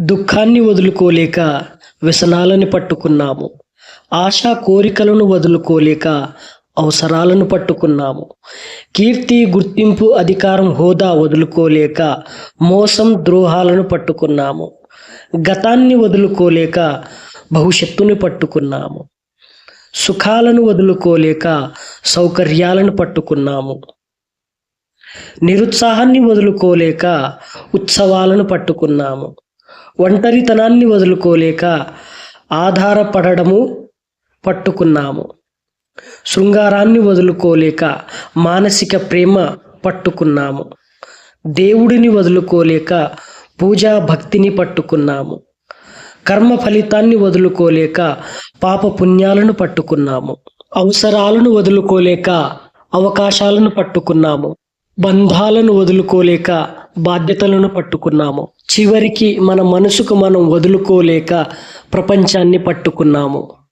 దుఃఖాన్ని వదులుకోలేక వ్యసనాలను పట్టుకున్నాము. ఆశా కోరికలను వదులుకోలేక అవసరాలను పట్టుకున్నాము. కీర్తి గుర్తింపు అధికారం హోదా వదులుకోలేక మోసం ద్రోహాలను పట్టుకున్నాము. గతాన్ని వదులుకోలేక భవిష్యత్తుని పట్టుకున్నాము. సుఖాలను వదులుకోలేక సౌకర్యాలను పట్టుకున్నాము. నిరుత్సాహాన్ని వదులుకోలేక ఉత్సవాలను పట్టుకున్నాము. ఒంటరితనాన్ని వదులుకోలేక ఆధారపడము పట్టుకున్నాము. శృంగారాన్ని వదులుకోలేక మానసిక ప్రేమ పట్టుకున్నాము. దేవుడిని వదులుకోలేక పూజా భక్తిని పట్టుకున్నాము. కర్మ ఫలితాన్ని వదులుకోలేక పాప పుణ్యాలను పట్టుకున్నాము. అవసరాలను వదులుకోలేక అవకాశాలను పట్టుకున్నాము. బంధాలను వదులుకోలేక బాధ్యతలను పట్టుకున్నాము. చివరికి మన మనసుకు మనం వదులుకోలేక ప్రపంచాన్ని పట్టుకున్నాము.